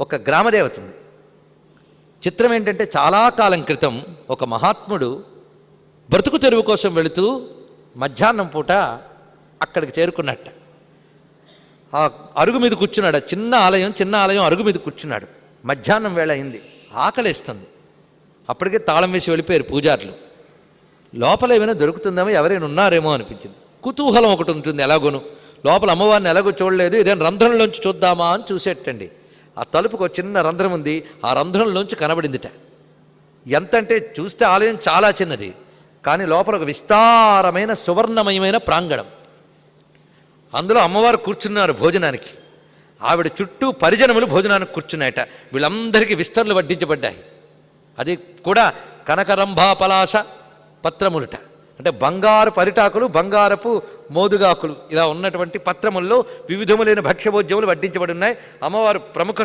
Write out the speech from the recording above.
ఒక గ్రామదేవత ఉంది. చిత్రం ఏంటంటే చాలా కాలం క్రితం ఒక మహాత్ముడు బ్రతుకు తెరువు కోసం వెళుతూ మధ్యాహ్నం పూట అక్కడికి చేరుకున్నట్ట. ఆ అరుగు మీద కూర్చున్నాడు చిన్న ఆలయం చిన్న ఆలయం అరుగు మీద కూర్చున్నాడు. మధ్యాహ్నం వేళ అయింది ఆకలిస్తుంది. అప్పటికే తాళం వేసి వెళ్ళిపోయారు పూజారులు. లోపల ఏమైనా దొరుకుతుందేమో ఎవరైనా ఉన్నారేమో అనిపించింది. కుతూహలం ఒకటి ఉంటుంది ఎలాగోను. లోపల అమ్మవారిని ఎలాగో చూడలేదు ఏదైనా రంధ్రంలోంచి చూద్దామా అని చూసేటండి. ఆ తలుపుకు ఒక చిన్న రంధ్రం ఉంది. ఆ రంధ్రంలోంచి కనబడిందిట. ఎంత అంటే చూస్తే ఆలయం చాలా చిన్నది. కానీ లోపల ఒక విస్తారమైన సువర్ణమయమైన ప్రాంగణం. అందులో అమ్మవారు కూర్చున్నారు భోజనానికి. ఆవిడ చుట్టూ పరిజనములు భోజనానికి కూర్చున్నాయట. వీళ్ళందరికీ విస్తరణలు వడ్డించబడ్డాయి. అది కూడా కనకరంభా పలాస పత్రములుట. అంటే బంగారు పరిటాకులు బంగారపు మోదుగాకులు ఇలా ఉన్నటువంటి పత్రముల్లో వివిధములైన భక్ష్యభోజ్యములు వడ్డించబడి ఉన్నాయి. అమ్మవారు ప్రముఖ